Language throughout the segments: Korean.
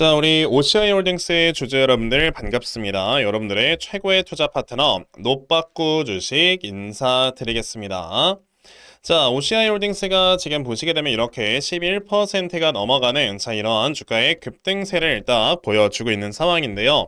자, 우리 OCI 홀딩스의 주주 여러분들 반갑습니다. 여러분들의 최고의 투자 파트너 노빠꾸 주식 인사드리겠습니다. 자, OCI 홀딩스가 지금 보시게 되면 이렇게 11%가 넘어가는 자, 이러한 주가의 급등세를 딱 보여주고 있는 상황인데요.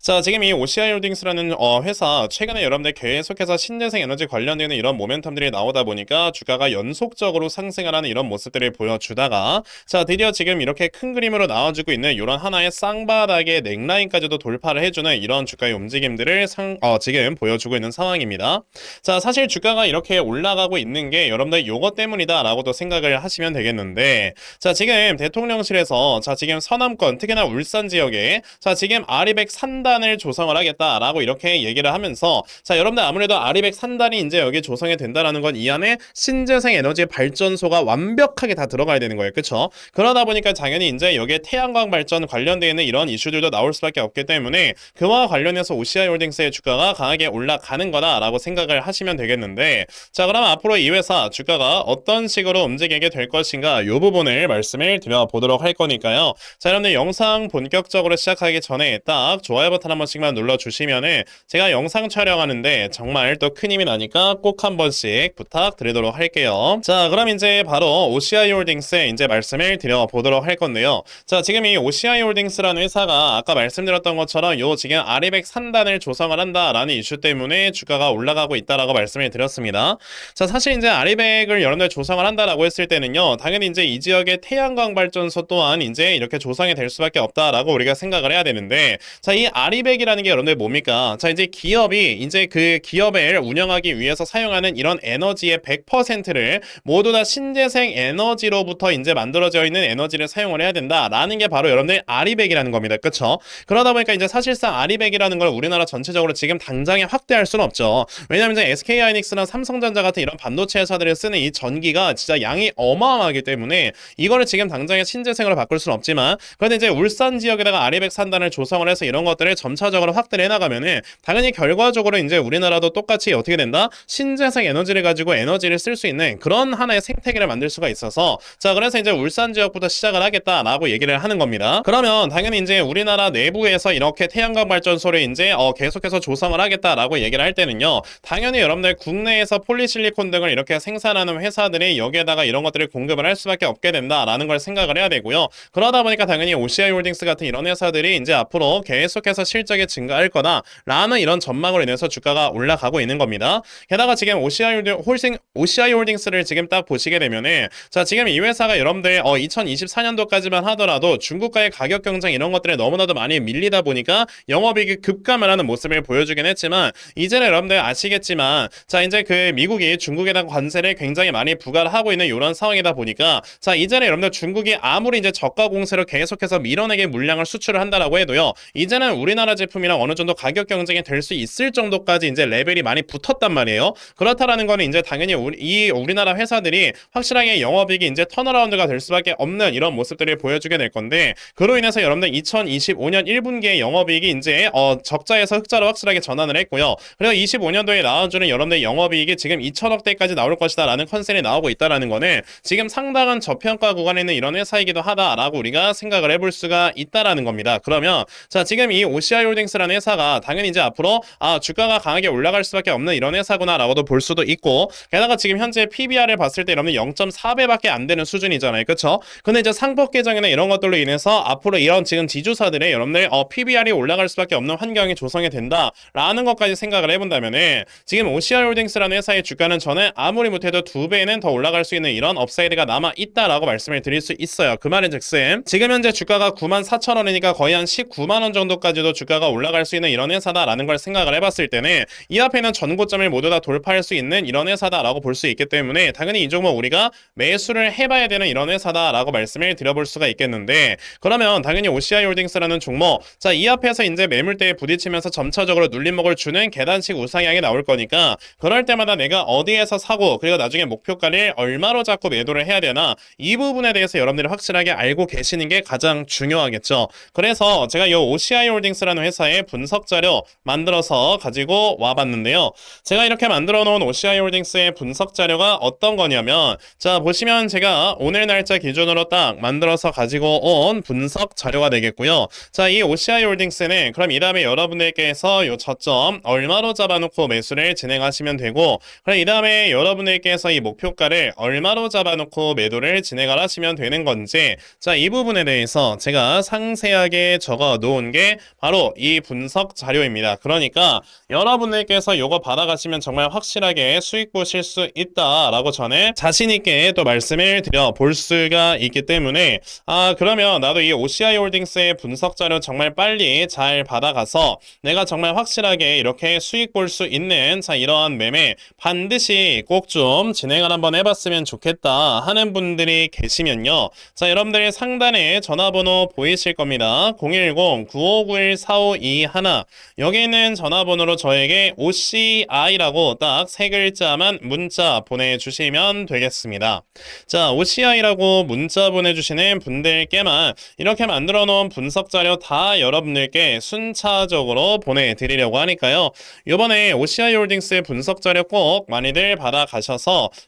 자, 지금 이 OCI 홀딩스라는 어, 회사 최근에 여러분들 계속해서 신재생 에너지 관련되는 이런 모멘텀들이 나오다 보니까 주가가 연속적으로 상승하는 이런 모습들을 보여주다가 자, 드디어 지금 이렇게 큰 그림으로 나와주고 있는 이런 하나의 쌍바닥의 넥라인까지도 돌파를 해주는 이런 주가의 움직임들을 상, 어, 지금 보여주고 있는 상황입니다. 자, 사실 주가가 이렇게 올라가고 있는 게 여러분들 요거 때문이다 라고도 생각을 하시면 되겠는데 자, 지금 대통령실에서 자, 지금 서남권 특히나 울산 지역에 자, 지금 아리백 산단을 조성을 하겠다라고 이렇게 얘기를 하면서 자, 여러분들 아무래도 아리백 산단이 이제 여기 조성이 된다라는 건 이 안에 신재생 에너지 발전소가 완벽하게 다 들어가야 되는 거예요. 그렇죠? 그러다 보니까 당연히 이제 여기에 태양광 발전 관련되어 있는 이런 이슈들도 나올 수밖에 없기 때문에 그와 관련해서 OCI 홀딩스의 주가가 강하게 올라가는 거다라고 생각을 하시면 되겠는데 자, 그럼 앞으로 이 회사 주가가 어떤 식으로 움직이게 될 것인가 이 부분을 말씀을 드려보도록 할 거니까요. 자, 여러분들 영상 본격적으로 시작하기 전에 딱 좋아요 버튼 한 번씩만 눌러주시면은 제가 영상 촬영하는데 정말 또 큰 힘이 나니까 꼭 한 번씩 부탁드리도록 할게요. 자, 그럼 이제 바로 OCI 홀딩스에 이제 말씀을 드려보도록 할 건데요. 자, 지금 이 OCI 홀딩스라는 회사가 아까 말씀드렸던 것처럼 요 지금 아리백 산단을 조성을 한다라는 이슈 때문에 주가가 올라가고 있다라고 말씀을 드렸습니다. 자, 사실 이제 아리 백을 여러분들 조성을 한다라고 했을 때는요, 당연히 이제 이 지역의 태양광 발전소 또한 이제 이렇게 조성이 될 수밖에 없다라고 우리가 생각을 해야 되는데, 자, 이 아리백이라는 게 여러분들 뭡니까? 자, 이제 기업이 이제 그 기업을 운영하기 위해서 사용하는 이런 에너지의 100%를 모두 다 신재생 에너지로부터 이제 만들어져 있는 에너지를 사용을 해야 된다라는 게 바로 여러분들 아리백이라는 겁니다. 그렇죠? 그러다 보니까 이제 사실상 아리백이라는 걸 우리나라 전체적으로 지금 당장에 확대할 수는 없죠. 왜냐하면 이제 SK 하이닉스나 삼성전자 같은 이런 반도체 회사들 이 쓰는 이 전기가 진짜 양이 어마어마하기 때문에 이거를 지금 당장에 신재생으로 바꿀 수는 없지만 그런데 이제 울산 지역에다가 아리백 산단을 조성을 해서 이런 것들을 점차적으로 확대를 해나가면은 당연히 결과적으로 이제 우리나라도 똑같이 어떻게 된다? 신재생 에너지를 가지고 에너지를 쓸 수 있는 그런 하나의 생태계를 만들 수가 있어서 자 그래서 이제 울산 지역부터 시작을 하겠다라고 얘기를 하는 겁니다. 그러면 당연히 이제 우리나라 내부에서 이렇게 태양광 발전소를 이제 어 계속해서 조성을 하겠다라고 얘기를 할 때는요. 당연히 여러분들 국내에서 폴리실리콘 등을 이렇게 생 산하는 회사들이 여기에다가 이런 것들을 공급을 할 수밖에 없게 된다라는 걸 생각을 해야 되고요. 그러다 보니까 당연히 OCI 홀딩스 같은 이런 회사들이 이제 앞으로 계속해서 실적이 증가할 거다라는 이런 전망으로 인해서 주가가 올라가고 있는 겁니다. 게다가 지금 OCI 홀딩 OCI 홀딩스를 지금 딱 보시게 되면은 자 지금 이 회사가 여러분들 어 2024년도까지만 하더라도 중국과의 가격 경쟁 이런 것들에 너무나도 많이 밀리다 보니까 영업이익이 급감을 하는 모습을 보여주긴 했지만 이제는 여러분들 아시겠지만 자 이제 그 미국이 중국에 대한 관세를 굉장히 많이 부과를 하고 있는 이런 상황이다 보니까 자 이제는 여러분들 중국이 아무리 이제 저가 공세로 계속해서 밀어내게 물량을 수출을 한다라고 해도요 이제는 우리나라 제품이랑 어느 정도 가격 경쟁이 될 수 있을 정도까지 이제 레벨이 많이 붙었단 말이에요. 그렇다라는 거는 이제 당연히 우리, 이 우리나라 회사들이 확실하게 영업이익이 이제 턴어라운드가 될 수밖에 없는 이런 모습들을 보여주게 될 건데 그로 인해서 여러분들 2025년 1분기에 영업이익이 이제 어, 적자에서 흑자로 확실하게 전환을 했고요. 그래서 25년도에 나와주는 여러분들 영업이익이 지금 2천억대까지 나올 것 이다라는 컨셉이 나오고 있다라는 거는 지금 상당한 저평가 구간에 있는 이런 회사이기도 하다라고 우리가 생각을 해볼 수가 있다라는 겁니다. 그러면 자 지금 이 OCI 홀딩스라는 회사가 당연히 이제 앞으로 아 주가가 강하게 올라갈 수밖에 없는 이런 회사구나라고도 볼 수도 있고 게다가 지금 현재 PBR을 봤을 때 여러분 0.4배밖에 안 되는 수준이잖아요. 그렇죠? 근데 이제 상법 개정이나 이런 것들로 인해서 앞으로 이런 지금 지주사들의 여러분들 어, PBR이 올라갈 수밖에 없는 환경이 조성이 된다라는 것까지 생각을 해본다면은 지금 OCI 홀딩스라는 회사의 주가는 저는 아무리 못해도 두 배는 더 올라갈 수 있는 이런 업사이드가 남아 있다라고 말씀을 드릴 수 있어요. 그 말은 즉슨 지금 현재 주가가 9만 4천 원이니까 거의 한 19만 원 정도까지도 주가가 올라갈 수 있는 이런 회사다라는 걸 생각을 해봤을 때는 이 앞에 있는 전고점을 모두 다 돌파할 수 있는 이런 회사다라고 볼 수 있기 때문에 당연히 이 종목 우리가 매수를 해봐야 되는 이런 회사다라고 말씀을 드려볼 수가 있겠는데 그러면 당연히 OCI 홀딩스라는 종목 자이 앞에서 이제 매물대에 부딪히면서 점차적으로 눌림목을 주는 계단식 우상향이 나올 거니까 그럴 때마다 내가 어디에서 사고 그리고 나중에 목표가를 얼마로 잡고 매도를 해야 되나 이 부분에 대해서 여러분들이 확실하게 알고 계시는 게 가장 중요하겠죠. 그래서 제가 이 OCI 홀딩스라는 회사의 분석 자료 만들어서 가지고 와봤는데요. 제가 이렇게 만들어 놓은 OCI 홀딩스의 분석 자료가 어떤 거냐면 자 보시면 제가 오늘 날짜 기준으로 딱 만들어서 가지고 온 분석 자료가 되겠고요. 자 이 OCI 홀딩스는 그럼 이 다음에 여러분들께서 요 저점 얼마로 잡아놓고 매수를 진행하시면 되고 그럼 이 다음에 여러분 들께서 이 목표가를 얼마로 잡아놓고 매도를 진행을 하시면 되는 건지 자 이 부분에 대해서 제가 상세하게 적어 놓은 게 바로 이 분석 자료입니다. 그러니까 여러분들께서 요거 받아가시면 정말 확실하게 수익 보실 수 있다라고 전에 자신 있게 또 말씀을 드려 볼 수가 있기 때문에 아 그러면 나도 이 OCI 홀딩스의 분석 자료 정말 빨리 잘 받아가서 내가 정말 확실하게 이렇게 수익 볼 수 있는 자 이러한 매매 반드시 꼭좀 진행을 한번 해봤으면 좋겠다 하는 분들이 계시면요. 자 여러분들 상단에 전화번호 보이실 겁니다. 010-9591-4521 여기 있는 전화번호로 저에게 OCI라고 딱 세 글자만 문자 보내주시면 되겠습니다. 자 OCI라고 문자 보내주시는 분들께만 이렇게 만들어 놓은 분석 자료 다 여러분들께 순차적으로 보내드리려고 하니까요. 이번에 OCI 홀딩스의 분석 자료 꼭 많이들 받아가셔서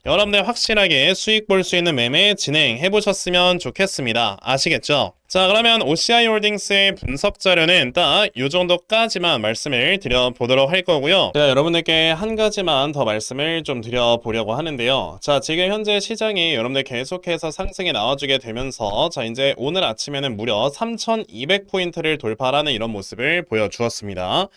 여러분들 확실하게 수익 볼 수 있는 매매 진행해 보셨으면 좋겠습니다. 아시겠죠? 자 그러면 OCI 홀딩스의 분석 자료는 딱 이 정도까지만 말씀을 드려보도록 할 거고요. 제가 여러분들께 한 가지만 더 말씀을 좀 드려보려고 하는데요. 자 지금 현재 시장이 여러분들 계속해서 상승이 나와주게 되면서 자 이제 오늘 아침에는 무려 3200포인트를 돌파하는 이런 모습을 보여주었습니다.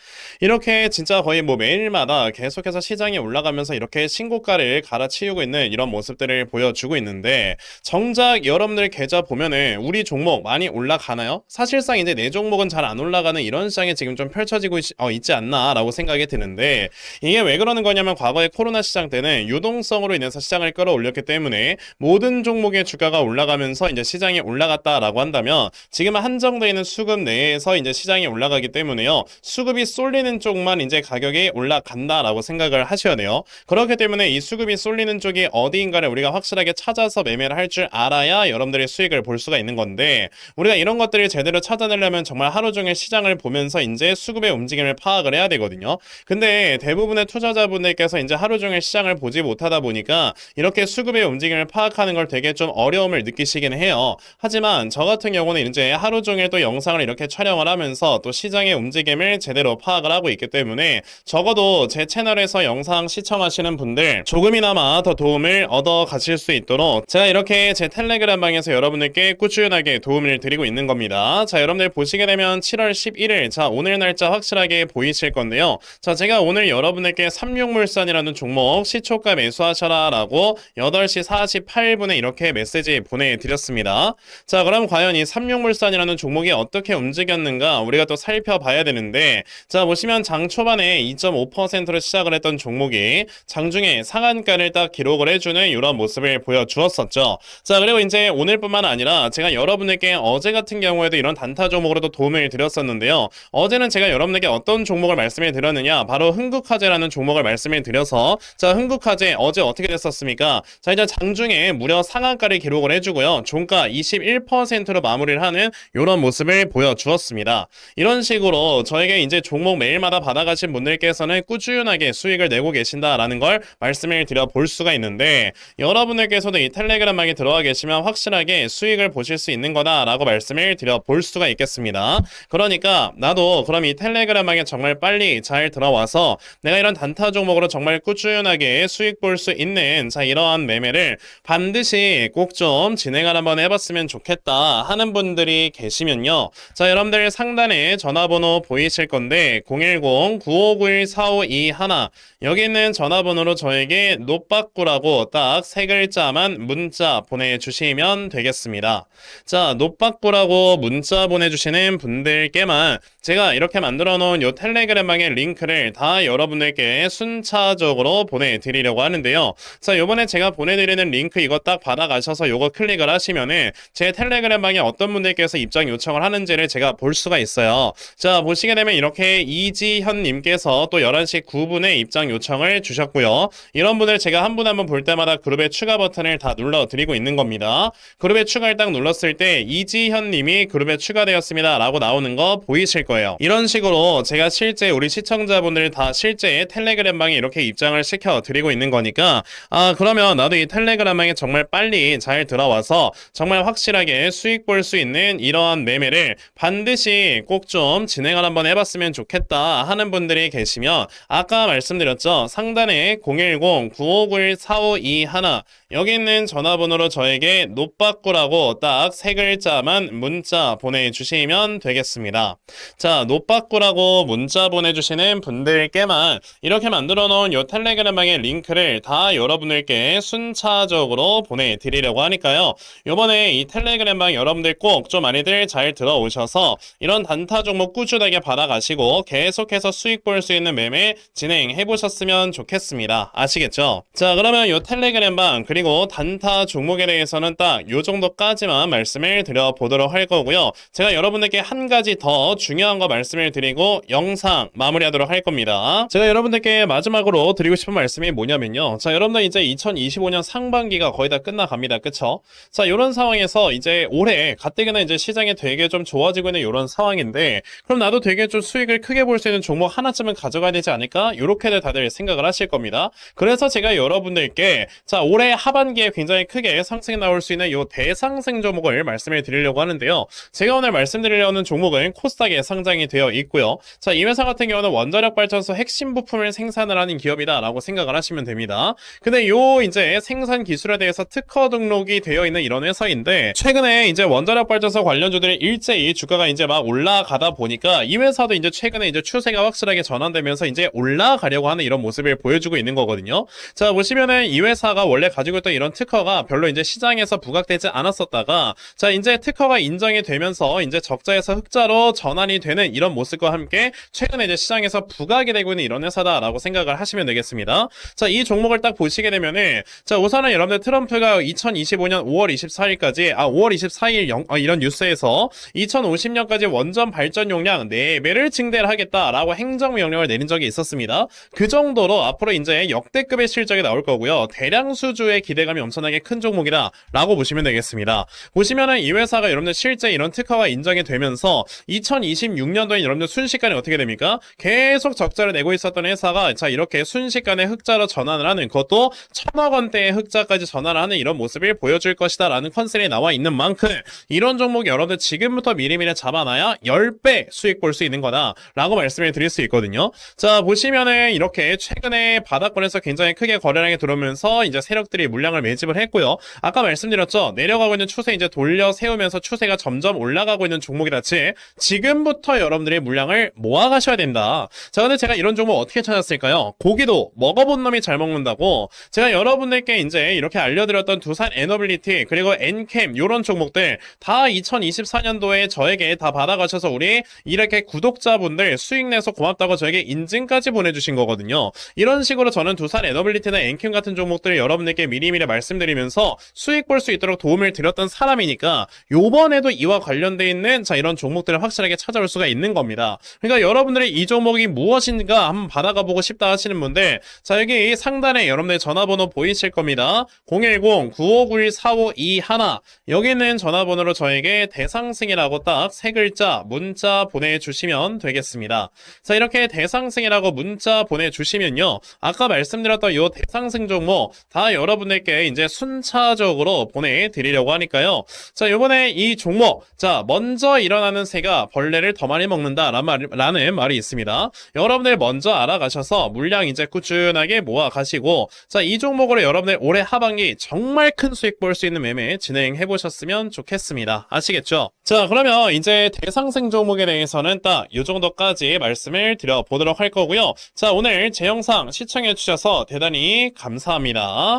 이렇게 진짜 거의 뭐 매일마다 계속해서 시장이 올라가면서 이렇게 신고가를 갈아치우고 있는 이런 모습들을 보여주고 있는데 정작 여러분들 계좌 보면은 우리 종목 많이 올라가나요? 사실상 이제 내 종목은 잘 안 올라가는 이런 시장이 지금 좀 펼쳐지고 있, 어, 있지 않나라고 생각이 드는데 이게 왜 그러는 거냐면 과거에 코로나 시장 때는 유동성으로 인해서 시장을 끌어올렸기 때문에 모든 종목의 주가가 올라가면서 이제 시장이 올라갔다라고 한다면 지금은 한정되어 있는 수급 내에서 이제 시장이 올라가기 때문에요. 수급이 쏠리는 쪽만 이제 가격이 올라간다라고 생각을 하셔야 돼요. 그렇기 때문에 이 수급이 쏠리는 쪽이 어디인가를 우리가 확실하게 찾아서 매매를 할 줄 알아야 여러분들의 수익을 볼 수가 있는 건데 우리가 이런 것들을 제대로 찾아내려면 정말 하루 종일 시장을 보면서 이제 수급의 움직임을 파악을 해야 되거든요. 근데 대부분의 투자자분들께서 이제 하루 종일 시장을 보지 못하다 보니까 이렇게 수급의 움직임을 파악하는 걸 되게 좀 어려움을 느끼시긴 해요. 하지만 저 같은 경우는 이제 하루 종일 또 영상을 이렇게 촬영을 하면서 또 시장의 움직임을 제대로 파악을 하고 있기 때문에 적어도 제 채널에서 영상 시청하시는 분들 조금이나마 더 도움을 얻어 가실 수 있도록 제가 이렇게 제 텔레그램 방에서 여러분들께 꾸준하게 도움을 드리고 있는 겁니다. 자, 여러분들 보시게 되면 7월 11일 자, 오늘 날짜 확실하게 보이실 건데요. 자, 제가 오늘 여러분들께 삼육물산이라는 종목 시초가 매수하셔라 라고 8시 48분에 이렇게 메시지 보내드렸습니다. 자, 그럼 과연 이 삼육물산이라는 종목이 어떻게 움직였는가 우리가 또 살펴봐야 되는데 자, 보시면 장 초반에 2.5%로 시작을 했던 종목이 장중에 상한가를 딱 기록을 해주는 이런 모습을 보여주었었죠. 자, 그리고 이제 오늘뿐만 아니라 제가 여러분들께 어제 같은 경우에도 이런 단타 종목으로도 도움을 드렸었는데요. 어제는 제가 여러분들께 어떤 종목을 말씀을 드렸느냐 바로 흥국화재라는 종목을 말씀을 드려서 자 흥국화재 어제 어떻게 됐었습니까? 자 이제 장중에 무려 상한가를 기록을 해주고요. 종가 21%로 마무리를 하는 이런 모습을 보여주었습니다. 이런 식으로 저에게 이제 종목 매일마다 받아가신 분들께서는 꾸준하게 수익을 내고 계신다라는 걸 말씀을 드려 볼 수가 있는데 여러분들께서도 이 텔레그램방에 들어가 계시면 확실하게 수익을 보실 수 있는 거다라고 말씀을 드려 볼 수가 있겠습니다. 그러니까 나도 그럼 이 텔레그램방에 정말 빨리 잘 들어와서 내가 이런 단타 종목으로 정말 꾸준하게 수익 볼 수 있는 자 이러한 매매를 반드시 꼭 좀 진행을 한번 해봤으면 좋겠다 하는 분들이 계시면요. 자 여러분들 상단에 전화번호 보이실 건데 010-9591-4521 여기 있는 전화번호로 저에게 노빠꾸라고 딱 세 글자만 문자 보내주시면 되겠습니다. 자, 노빠 노 빠꾸라고 문자 보내주시는 분들께만 제가 이렇게 만들어 놓은 요 텔레그램방의 링크를 다 여러분들께 순차적으로 보내드리려고 하는데요. 자, 요번에 제가 보내드리는 링크 이거 딱 받아가셔서 요거 클릭을 하시면은 제 텔레그램방에 어떤 분들께서 입장 요청을 하는지를 제가 볼 수가 있어요. 자, 보시게 되면 이렇게 이지현님께서 또 11시 9분에 입장 요청을 주셨고요. 이런 분을 제가 한 분 한 분 볼 때마다 그룹에 추가 버튼을 다 눌러드리고 있는 겁니다. 그룹에 추가를 딱 눌렀을 때 이지 현님이 그룹에 추가되었습니다 라고 나오는 거 보이실 거예요. 이런 식으로 제가 실제 우리 시청자분들 다 실제 텔레그램방에 이렇게 입장을 시켜 드리고 있는 거니까 아 그러면 나도 이 텔레그램방에 정말 빨리 잘 들어와서 정말 확실하게 수익 볼 수 있는 이러한 매매를 반드시 꼭 좀 진행을 한번 해봤으면 좋겠다 하는 분들이 계시면 아까 말씀드렸죠 상단에 010-9591-4521 여기 있는 전화번호로 저에게 노빠꾸라고 딱 세 글자 만 문자 보내주시면 되겠습니다. 자, 노빠꾸라고 문자 보내주시는 분들께만 이렇게 만들어 놓은 요 텔레그램방의 링크를 다 여러분들께 순차적으로 보내드리려고 하니까요. 요번에 이 텔레그램방 여러분들 꼭 좀 많이들 잘 들어오셔서 이런 단타 종목 꾸준하게 받아가시고 계속해서 수익 볼 수 있는 매매 진행해 보셨으면 좋겠습니다. 아시겠죠? 자, 그러면 요 텔레그램방 그리고 단타 종목에 대해서는 딱 요 정도까지만 말씀을 드려 보도록 할 거고요. 제가 여러분들께 한 가지 더 중요한 거 말씀을 드리고 영상 마무리하도록 할 겁니다. 제가 여러분들께 마지막으로 드리고 싶은 말씀이 뭐냐면요. 자, 여러분들 이제 2025년 상반기가 거의 다 끝나갑니다. 그쵸? 자, 이런 상황에서 이제 올해 가뜩이나 이제 시장이 되게 좀 좋아지고 있는 이런 상황인데 그럼 나도 되게 좀 수익을 크게 볼 수 있는 종목 하나쯤은 가져가야 되지 않을까? 이렇게들 다들 생각을 하실 겁니다. 그래서 제가 여러분들께 자, 올해 하반기에 굉장히 크게 상승이 나올 수 있는 이 대상승 종목을 말씀을 드 리려고 하는데요. 제가 오늘 말씀드리려는 종목은 코스닥에 상장이 되어 있고요. 자, 이 회사 같은 경우는 원자력 발전소 핵심 부품을 생산을 하는 기업이다라고 생각을 하시면 됩니다. 근데 요 이제 생산 기술에 대해서 특허 등록이 되어 있는 이런 회사인데 최근에 이제 원자력 발전소 관련주들이 일제히 주가가 이제 막 올라가다 보니까 이 회사도 이제 최근에 이제 추세가 확실하게 전환되면서 이제 올라가려고 하는 이런 모습을 보여주고 있는 거거든요. 자, 보시면은 이 회사가 원래 가지고 있던 이런 특허가 별로 이제 시장에서 부각되지 않았었다가 자, 이제 특 허가 인정이 되면서 이제 적자에서 흑자로 전환이 되는 이런 모습과 함께 최근에 이제 시장에서 부각이 되고 있는 이런 회사다라고 생각을 하시면 되겠습니다. 자, 이 종목을 딱 보시게 되면은 자, 우선은 여러분들 트럼프가 2025년 5월 24일까지 아, 5월 24일 영, 어, 이런 뉴스에서 2050년까지 원전 발전 용량 4배를 증대를 하겠다라고 행정 명령을 내린 적이 있었습니다. 그 정도로 앞으로 이제 역대급의 실적이 나올 거고요. 대량 수주의 기대감이 엄청나게 큰 종목이다라고 보시면 되겠습니다. 보시면은 이 회사 가 여러분들 실제 이런 특허가 인정이 되면서 2026년도에 여러분들 순식간에 어떻게 됩니까? 계속 적자를 내고 있었던 회사가 자 이렇게 순식간에 흑자로 전환을 하는 그것도 천억 원대의 흑자까지 전환을 하는 이런 모습을 보여줄 것이다 라는 컨셉이 나와 있는 만큼 이런 종목 여러분들 지금부터 미리미리 잡아놔야 10배 수익 볼 수 있는 거다 라고 말씀을 드릴 수 있거든요. 자 보시면은 이렇게 최근에 바닥권에서 굉장히 크게 거래량이 들어오면서 이제 세력들이 물량을 매집을 했고요. 아까 말씀드렸죠. 내려가고 있는 추세 이제 돌려 세우면서 추세가 점점 올라가고 있는 종목이라지 지금부터 여러분들이 물량을 모아가셔야 된다. 자 근데 제가 이런 종목 어떻게 찾았을까요? 고기도 먹어본 놈이 잘 먹는다고 제가 여러분들께 이제 이렇게 알려드렸던 두산 에너빌리티 그리고 엔캠 이런 종목들 다 2024년도에 저에게 다 받아가셔서 우리 이렇게 구독자분들 수익 내서 고맙다고 저에게 인증까지 보내주신 거거든요. 이런 식으로 저는 두산 에너빌리티나 엔캠 같은 종목들 여러분들께 미리미리 말씀드리면서 수익 볼 수 있도록 도움을 드렸던 사람이니까 요 번에도 이와 관련돼 있는 자 이런 종목들을 확실하게 찾아올 수가 있는 겁니다. 그러니까 여러분들이 이 종목이 무엇인가 한번 받아가 보고 싶다 하시는 분들 자 여기 상단에 여러분들 전화번호 보이실 겁니다. 010-9591-4521 여기 있는 전화번호로 저에게 대상승이라고 딱 세 글자 문자 보내주시면 되겠습니다. 자 이렇게 대상승이라고 문자 보내주시면요 아까 말씀드렸던 요 대상승 종목 다 여러분들께 이제 순차적으로 보내드리려고 하니까요 자 요번에 이 종목 자 먼저 일어나는 새가 벌레를 더 많이 먹는다 라는, 말이 있습니다. 여러분들 먼저 알아가셔서 물량 이제 꾸준하게 모아 가시고 자 이 종목으로 여러분들 올해 하반기 정말 큰 수익 볼 수 있는 매매 진행해 보셨으면 좋겠습니다. 아시겠죠? 자 그러면 이제 대상승 종목에 대해서는 딱 이 정도까지 말씀을 드려 보도록 할 거고요. 자 오늘 제 영상 시청해 주셔서 대단히 감사합니다